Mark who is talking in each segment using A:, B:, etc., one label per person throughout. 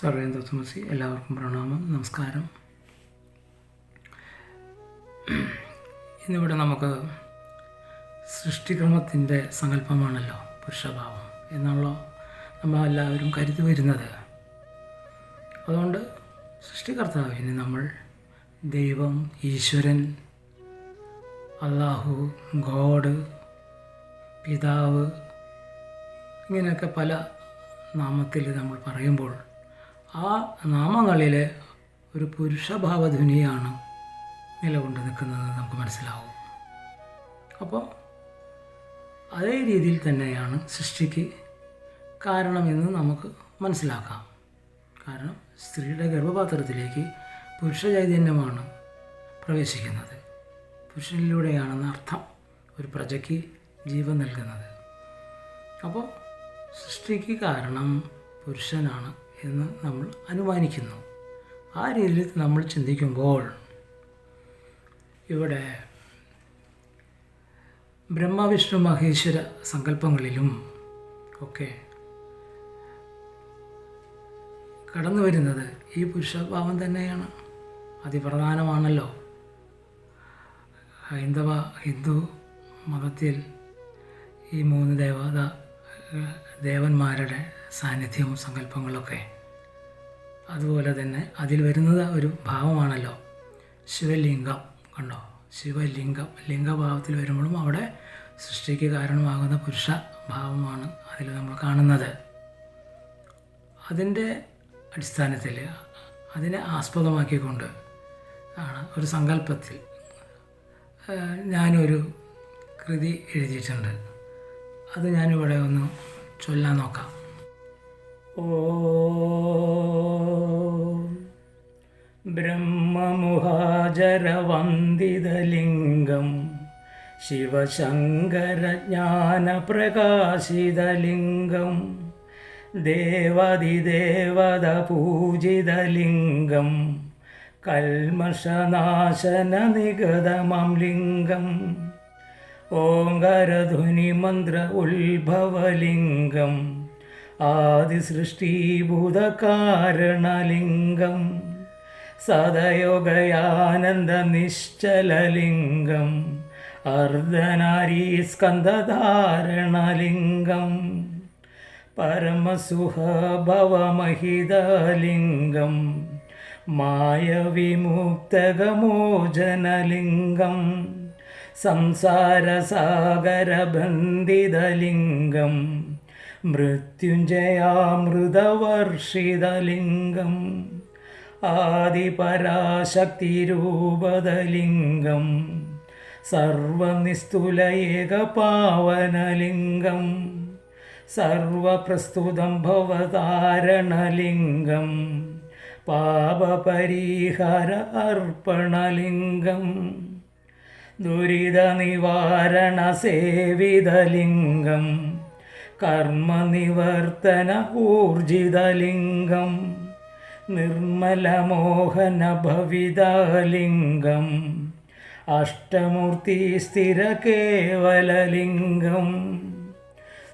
A: സർവേം തുളസി എല്ലാവർക്കും പ്രണാമം നമസ്കാരം. ഇന്നിവിടെ നമുക്ക് സൃഷ്ടിക്രമത്തിന്റെ സങ്കല്പമാണല്ലോ പുരുഷഭാവം എന്നുള്ള നമ്മളെല്ലാവരും കരുതി വരുന്നത്. അതുകൊണ്ട് സൃഷ്ടികർത്താവിന് നമ്മൾ ദൈവം ഈശ്വരൻ അള്ളാഹു ഗോഡ് പിതാവ് ഇങ്ങനെയൊക്കെ പല നാമത്തിൽ നമ്മൾ പറയുമ്പോൾ ആ നാമങ്ങളിൽ ഒരു പുരുഷഭാവധ്വനിയാണ് നിലകൊണ്ട് നിൽക്കുന്നത് നമുക്ക് മനസ്സിലാവും. അപ്പോൾ അതേ രീതിയിൽ തന്നെയാണ് സൃഷ്ടിക്ക് കാരണമെന്ന് നമുക്ക് മനസ്സിലാക്കാം. കാരണം സ്ത്രീയുടെ ഗർഭപാത്രത്തിലേക്ക് പുരുഷ ചൈതന്യമാണ് പ്രവേശിക്കുന്നത്. പുരുഷനിലൂടെയാണെന്ന് അർത്ഥം ഒരു പ്രജയ്ക്ക് ജീവൻ നൽകുന്നത്. അപ്പോൾ സൃഷ്ടിക്ക് കാരണം പുരുഷനാണ് എന്ന് നമ്മൾ അനുമാനിക്കുന്നു. ആ രീതിയിൽ നമ്മൾ ചിന്തിക്കുമ്പോൾ ഇവിടെ ബ്രഹ്മവിഷ്ണു മഹേശ്വര സങ്കല്പങ്ങളിലും ഒക്കെ കടന്നു വരുന്നത് ഈ പുരുഷഭാവം തന്നെയാണ്. അതിപ്രധാനമാണല്ലോ. ഹൈന്ദവ ഹിന്ദു മതത്തിൽ ഈ മൂന്ന് ദേവത ദേവന്മാരുടെ സാന്നിധ്യവും സങ്കല്പങ്ങളൊക്കെ. അതുപോലെ തന്നെ അതിൽ വരുന്നത് ഒരു ഭാവമാണല്ലോ. ശിവലിംഗം കണ്ടോ? ശിവലിംഗം. ലിംഗഭാവത്തിൽ വരുമ്പോഴും അവിടെ സൃഷ്ടിക്ക് കാരണമാകുന്ന പുരുഷ ഭാവമാണ് അതിൽ നമ്മൾ കാണുന്നത്. അതിന്റെ അടിസ്ഥാനത്തിൽ അതിനെ ആസ്പദമാക്കിക്കൊണ്ട് ആണ് ഒരു സങ്കല്പത്തിൽ ഞാനൊരു കൃതി എഴുതിയിട്ടുണ്ട്. അത് ഞാനിവിടെ ഒന്ന് ചൊല്ലാൻ നോക്കാം. ഓ ബ്രഹ്മമുഹാജരവന്ദിതലിംഗം ശിവശങ്കരജ്ഞാനപ്രകാശിതലിംഗം ദേവതിദേവതപൂജിതലിംഗം കൽമഷനാശനനിഗതമം ലിംഗം ഓങ്കാരധ്വനിമന്ത്ര ഉത്ഭവലിംഗം ആദിസൃഷ്ടീഭൂതകാരണലിംഗം സദയോഗയാനന്ദനിശ്ചലലിംഗം അർദ്ധനാരീസ്കന്ധധാരണലിംഗം പരമസുഹഭവമഹിതലിംഗം മായവിമുക്തകമോചനലിംഗം സംസാരസാഗരബന്ധിതലിംഗം മൃത്യുഞ്ജയാമൃതവർഷിതലിംഗം ആദിപരാശക്തിരൂപതലിംഗം സർവനിസ്തുലയേകപാവനലിംഗം സർവപ്രസ്തുതം ഭവതാരണലിംഗം പാപപരിഹാര അർപ്പണലിംഗം ദുരിതനിവാരണസേവിതലിംഗം കർമ്മനിവർത്തന ഊർജിതലിംഗം നിർമ്മലമോഹനഭവിതാലിംഗം അഷ്ടമൂർത്തി സ്ഥിര കേവലലിംഗം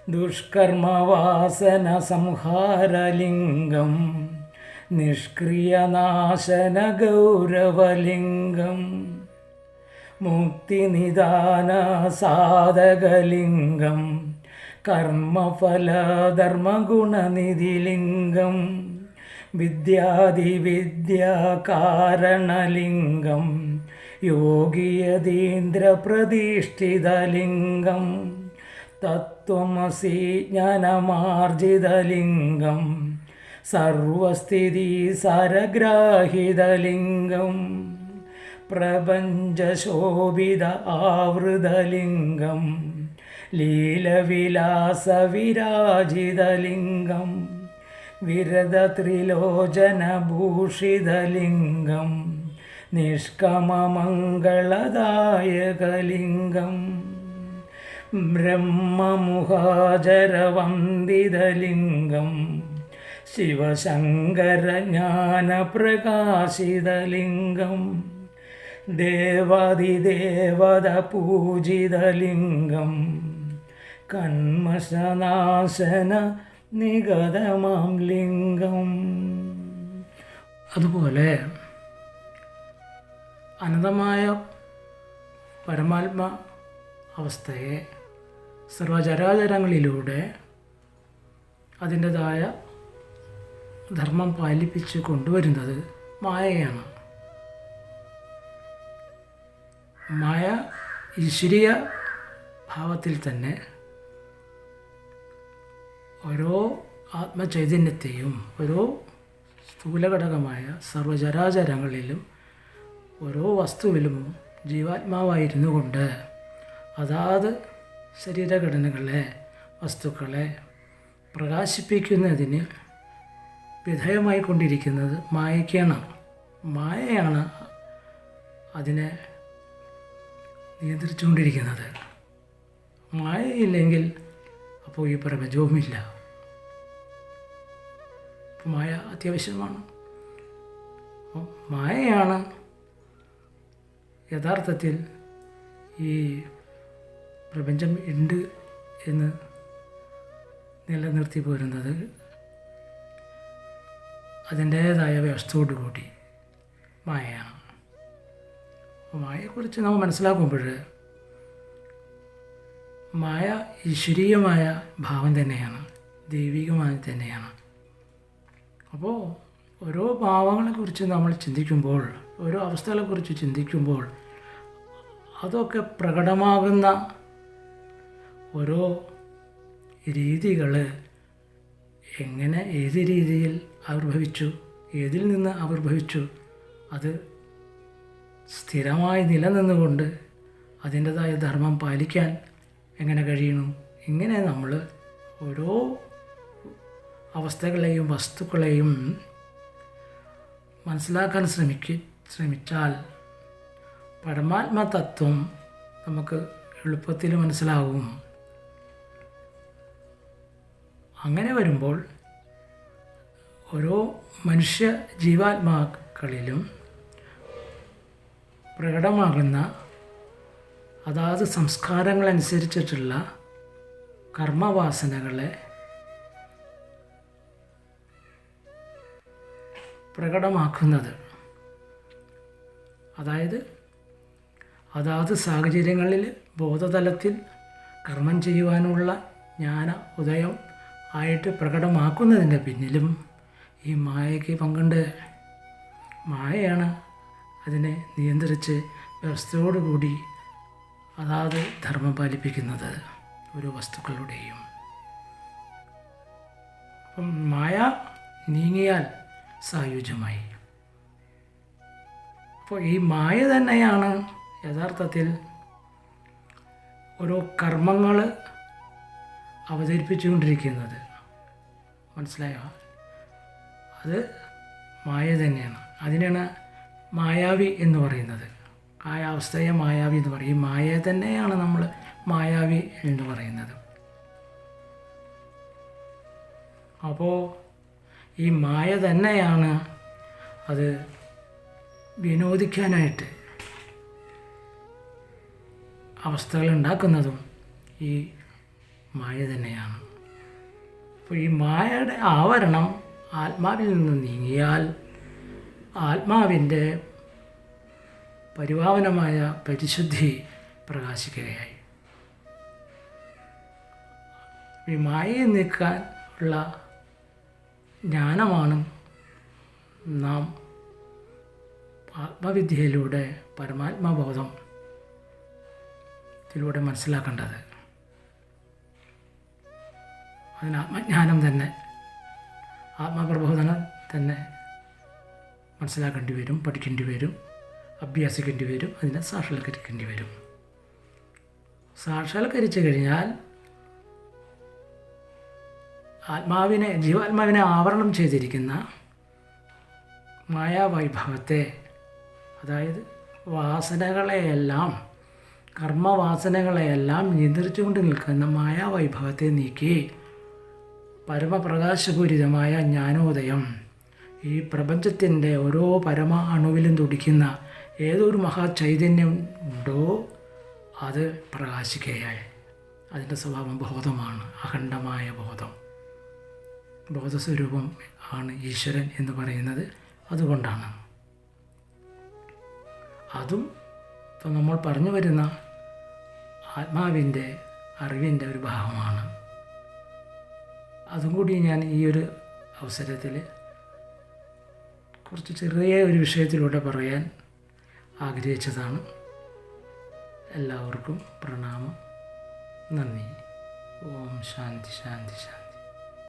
A: ദുഷ്കർമ്മവാസന സംഹാരലിംഗം നിഷ്ക്രിയനാശന ഗൗരവലിംഗം മുക്തിനിദാന സാധകലിംഗം കർമ്മഫലധർമ്മഗുണനിധിലിംഗം വിദ്യാദിവിദ്യാകാരണലിംഗം യോഗീയതീന്ദ്രപ്രതിഷ്ഠിതലിംഗം തത്വമസി ജ്ഞാനമാർജിതലിംഗം സർവസ്ഥിതി സരഗ്രാഹിതലിംഗം. പ്രപഞ്ചശോഭിത ആവൃതലിംഗം ലീലവിലാസവിരാജിതലിംഗം വിരതത്രിലോചനഭൂഷിതലിംഗം നിഷ്കമമംഗളദായകലിംഗം ബ്രഹ്മമുഹാചരവന്ദിതലിംഗം ശിവശങ്കരജ്ഞാനപ്രകാശിതലിംഗം ദേവാദിദേവത പൂജിതലിംഗം കന്മശനാശന നിഗതമാം ലിംഗം. അതുപോലെ അനന്തമായ പരമാത്മ അവസ്ഥയെ സർവചരാചരങ്ങളിലൂടെ അതിന്റെതായ ധർമ്മം പാലിപ്പിച്ച് കൊണ്ടുവരുന്നത് മായയാണ്. മായ ഈശ്വരീയ ഭാവത്തിൽ തന്നെ ഓരോ ആത്മചൈതന്യത്തെയും ഓരോ സ്ഥൂലഘടകമായ സർവചരാചരങ്ങളിലും ഓരോ വസ്തുവിലും ജീവാത്മാവായിരുന്നു കൊണ്ട് അതാത് ശരീരഘടനകളെ വസ്തുക്കളെ പ്രകാശിപ്പിക്കുന്നതിന് വിധേയമായിക്കൊണ്ടിരിക്കുന്നത് മായയ്ക്കാണ്. മായയാണ് അതിനെ നിയന്ത്രിച്ചുകൊണ്ടിരിക്കുന്നത്. മായയില്ലെങ്കിൽ അപ്പോൾ ഈ പ്രപഞ്ചവുമില്ല മായ അത്യാവശ്യമാണ്. അപ്പോൾ മായയാണ് യഥാർത്ഥത്തിൽ ഈ പ്രപഞ്ചം ഉണ്ട് എന്ന് നിലനിർത്തി പോരുന്നത്. അതിന്റേതായ വ്യവസ്ഥയോടുകൂടി മായയാണ്. മായയെക്കുറിച്ച് നമ്മൾ മനസ്സിലാക്കുമ്പോൾ മായ ഈശ്വരീയമായ ഭാവം തന്നെയാണ് ദൈവികമായി തന്നെയാണ്. അപ്പോൾ ഓരോ ഭാവങ്ങളെക്കുറിച്ച് നമ്മൾ ചിന്തിക്കുമ്പോൾ ഓരോ അവസ്ഥകളെക്കുറിച്ച് ചിന്തിക്കുമ്പോൾ അതൊക്കെ പ്രകടമാകുന്ന ഓരോ രീതികൾ എങ്ങനെ ഏത് രീതിയിൽ ആവിർഭവിച്ചു ഏതിൽ നിന്ന് ആവിർഭവിച്ചു അത് സ്ഥിരമായി നിലനിന്നുകൊണ്ട് അതിന്റെതായ ധർമ്മം പാലിക്കാൻ എങ്ങനെ കഴിയണം? ഇങ്ങനെ നമ്മൾ ഓരോ അവസ്ഥകളെയും വസ്തുക്കളെയും മനസ്സിലാക്കാൻ ശ്രമിക്ക ശ്രമിച്ചാൽ പരമാത്മ തത്വം നമുക്ക് എളുപ്പത്തിൽ മനസ്സിലാകും. അങ്ങനെ വരുമ്പോൾ ഓരോ മനുഷ്യ ജീവാത്മാക്കളിലും പ്രകടമാകുന്ന അതാത് സംസ്കാരങ്ങളനുസരിച്ചിട്ടുള്ള കർമ്മവാസനകളെ പ്രകടമാക്കുന്നത്. അതായത് അതാത് സാഹചര്യങ്ങളിൽ ബോധതലത്തിൽ കർമ്മം ചെയ്യുവാനുള്ള ജ്ഞാന ഉദയം ആയിട്ട് പ്രകടമാക്കുന്നതിന്റെ പിന്നിലും ഈ മായയ്ക്ക് പങ്കുണ്ട്. മായയാണ് അതിനെ നിയന്ത്രിച്ച് വ്യവസ്ഥയോടുകൂടി അതാത് ധർമ്മം പാലിപ്പിക്കുന്നത് ഓരോ വസ്തുക്കളുടെയും. അപ്പം മായ നീങ്ങിയാൽ സായുജ്യമായി. അപ്പോൾ ഈ മായ തന്നെയാണ് യഥാർത്ഥത്തിൽ ഓരോ കർമ്മങ്ങൾ അവതരിപ്പിച്ചുകൊണ്ടിരിക്കുന്നത്. മനസ്സിലായോ? അത് മായ തന്നെയാണ്. അതിനാണ് മായാവി എന്ന് പറയുന്നത്. ആ അവസ്ഥയെ മായാവി എന്ന് പറയും. മായയെ മായ തന്നെയാണ് നമ്മൾ മായാവി എന്ന് പറയുന്നത്. അപ്പോൾ ഈ മായ തന്നെയാണ് അത് വിനോദിക്കാനായിട്ട് അവസ്ഥകൾ ഉണ്ടാക്കുന്നതും ഈ മായ തന്നെയാണ്. അപ്പോൾ ഈ മായയുടെ ആവരണം ആത്മാവിൽ നിന്ന് നീങ്ങിയാൽ ആത്മാവിന്റെ പരിഭാവനമായ പരിശുദ്ധി പ്രകാശിക്കുകയായി. ഈ മായയെ നീക്കാൻ ഉള്ള ജ്ഞാനമാണ് നാം ആത്മവിദ്യയിലൂടെ പരമാത്മബോധം ഇതിലൂടെ മനസ്സിലാക്കേണ്ടത്. അതിന് ആത്മജ്ഞാനം തന്നെ ആത്മപ്രബോധനം തന്നെ മനസ്സിലാക്കേണ്ടി വരും പഠിക്കേണ്ടി വരും അഭ്യസിക്കേണ്ടി വരും അതിനെ സാക്ഷാത്കരിക്കേണ്ടി വരും. സാക്ഷാത്കരിച്ചു കഴിഞ്ഞാൽ ആത്മാവിനെ ജീവാത്മാവിനെ ആവരണം ചെയ്തിരിക്കുന്ന മായാവൈഭവത്തെ അതായത് വാസനകളെയെല്ലാം കർമ്മവാസനകളെയെല്ലാം നിയന്ത്രിച്ചുകൊണ്ട് നിൽക്കുന്ന മായാവൈഭവത്തെ നീക്കി പരമപ്രകാശപൂരിതമായ ജ്ഞാനോദയം ഈ പ്രപഞ്ചത്തിന്റെ ഓരോ പരമ അണുവിലും തുടിക്കുന്ന ഏതൊരു മഹാചൈതന്യം ഉണ്ടോ അത് പ്രകാശിക്കുകയായി അതിന്റെ സ്വഭാവം ബോധമാണ് അഖണ്ഡമായ ബോധം. ബോധസ്വരൂപം ആണ് ഈശ്വരൻ എന്ന് പറയുന്നത് അതുകൊണ്ടാണ്. അതും ഇപ്പം നമ്മൾ പറഞ്ഞു വരുന്ന ആത്മാവിന്റെ അറിവിന്റെ ഒരു ഭാഗമാണ്. അതും കൂടി ഞാൻ ഈ ഒരു അവസരത്തിൽ കുറച്ച് ചെറിയ ഒരു വിഷയത്തിലൂടെ പറയാൻ ആഗ്രഹിച്ചതാണ്. എല്ലാവർക്കും പ്രണാമം. നന്ദി. ഓം ശാന്തി ശാന്തി ശാന്തി.